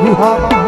你好。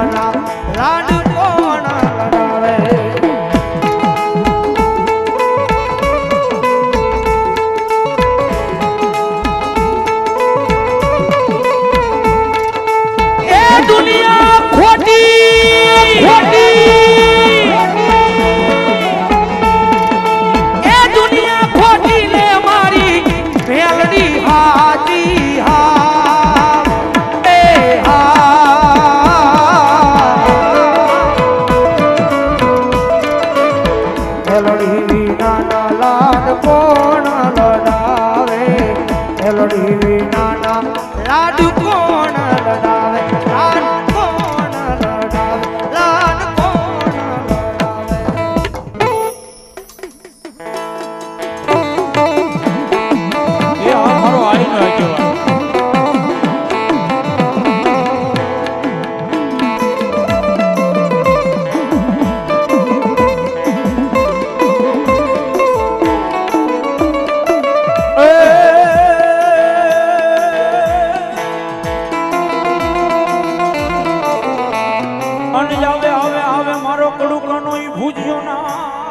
Ram. પૂજ્યો ના.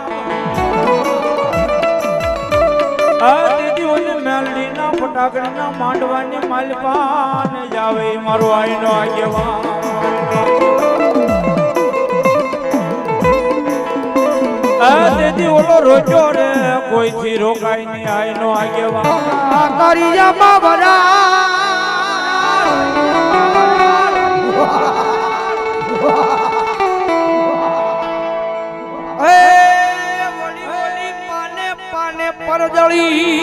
દીદીઓને મેલડી ના ફટાકડી ના માંડવાની માલપાન. જાવે મારો આઈનો આગેવાન. દીદી ઓલો રોજો રે કોઈ થી ફરજળી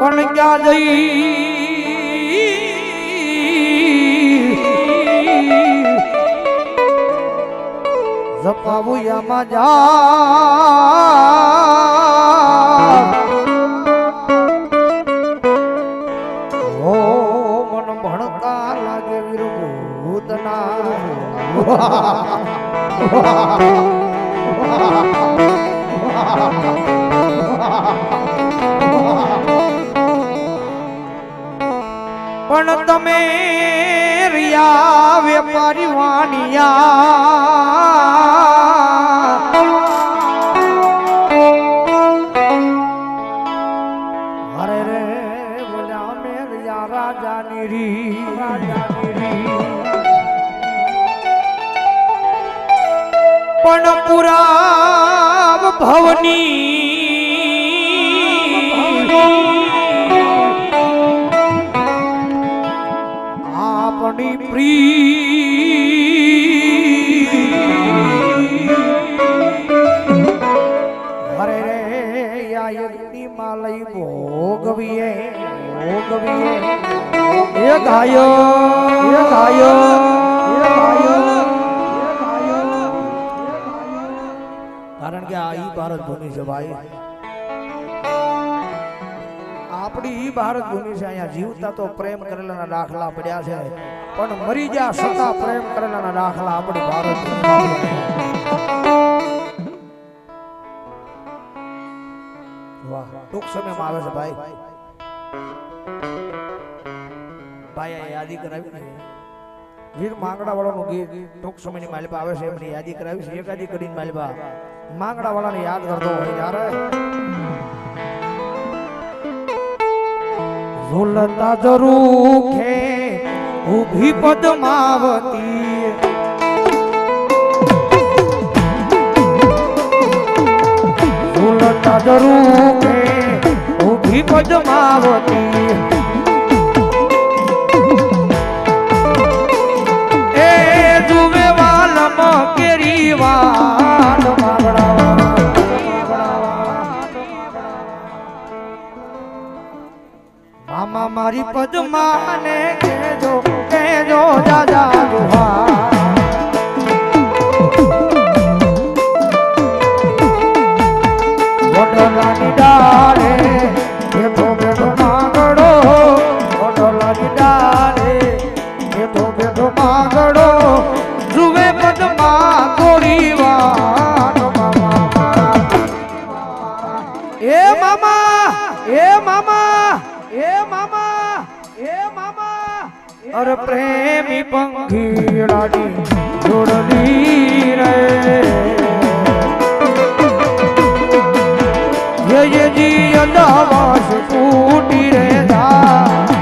પણ ક્યાં જઈ? જપાવું યામાં જા. પણ તમે રિયા વેપારી વાણિયા. પણ પુરાવ ભવની આપણી પ્રી. અરે રે, આ યજ્ઞમાં લઈ ભોગવીએ ભોગવીએ. એક હાયો એક આપણી ઈ ભારત ભૂમિ છે અહીંયા જીવતા તો પ્રેમ કરેલાના દાખલા પડ્યા છે, પણ મરી ગયા છતાં પ્રેમ કરેલાના દાખલા આપણી ટૂંક સમયમાં આવે છે ભાઈ. ભાઈ યાદી કરાવી ને વીર માંગડા વાળાનું ગીત ટૂંક સમયની માલિપા આવે છે, એમની યાદી કરાવી છે. એકાદી કરીને માલિપા. માંગડા વાળાને યાદ કરતો હોય ત્યારે ઝુલતા જરૂખે ઊભી પદ્માવતી. ઝુલતા જરૂખે ઊભી પદ્માવતી. કેરી વાલ મામા મારી પદ્માને કેજો કેજો દાદા દુહા વડલાની ડાળે અર પ્રેમી પંખીડાની જોડની રે યજી અદાવાસ તૂટી રે દા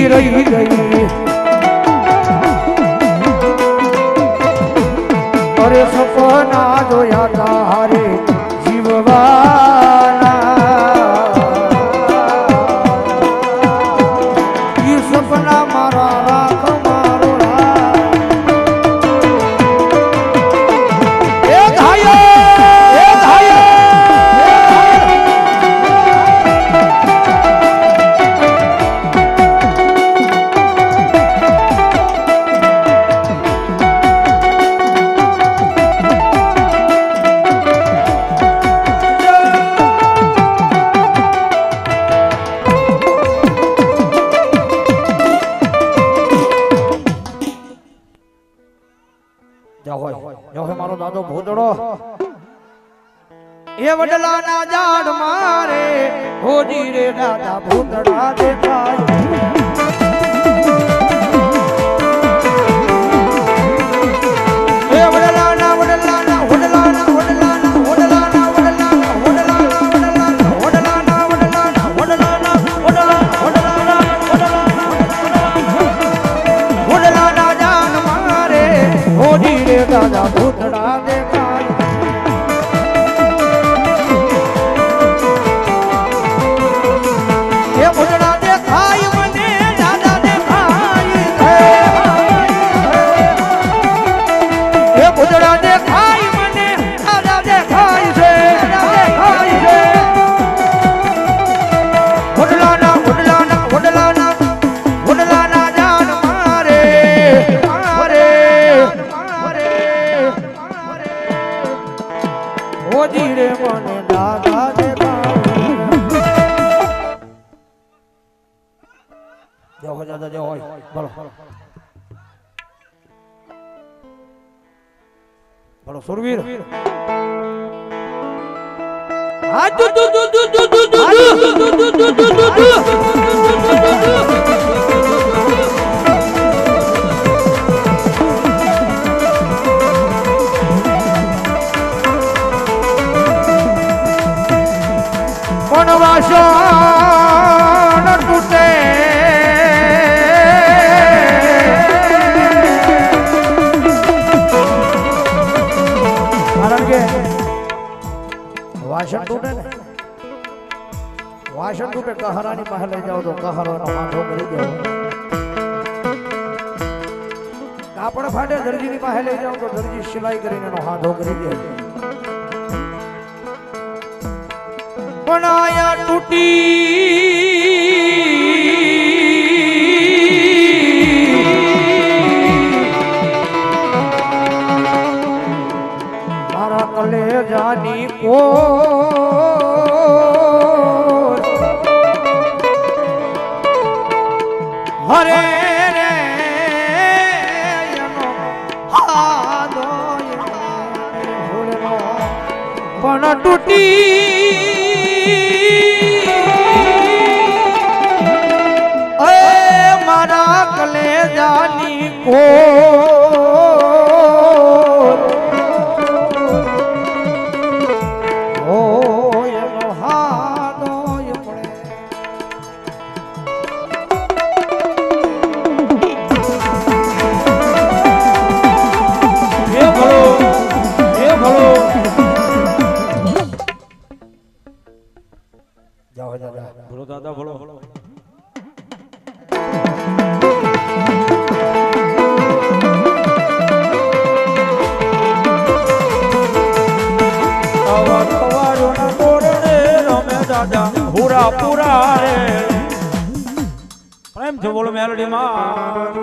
Gira, gira, gira. મારો ભૂતડો. એ વડલાના ઝાડ મારે હોજી રે દાદા ભૂતડા દેખાય. ખોજી રે મને દાદા રે દેખો દાદા દેખો બોલો બોલો સુરવીર હા તું તું તું તું તું તું તું તું તું તું તું તું વાસણ રૂપે કહરાની પાસે લઈ જાઓ તો કહારો એનો માથો કરી દો કાપડ ફાટે દરજીની પાસે લઈ જાઓ તો દરજી સિલાઈ કરીને એનો હાથો કરી દે. પણ આયા તૂટી કલેજાની કો તૂટી મારા કલેજાની કો મેલડીમાં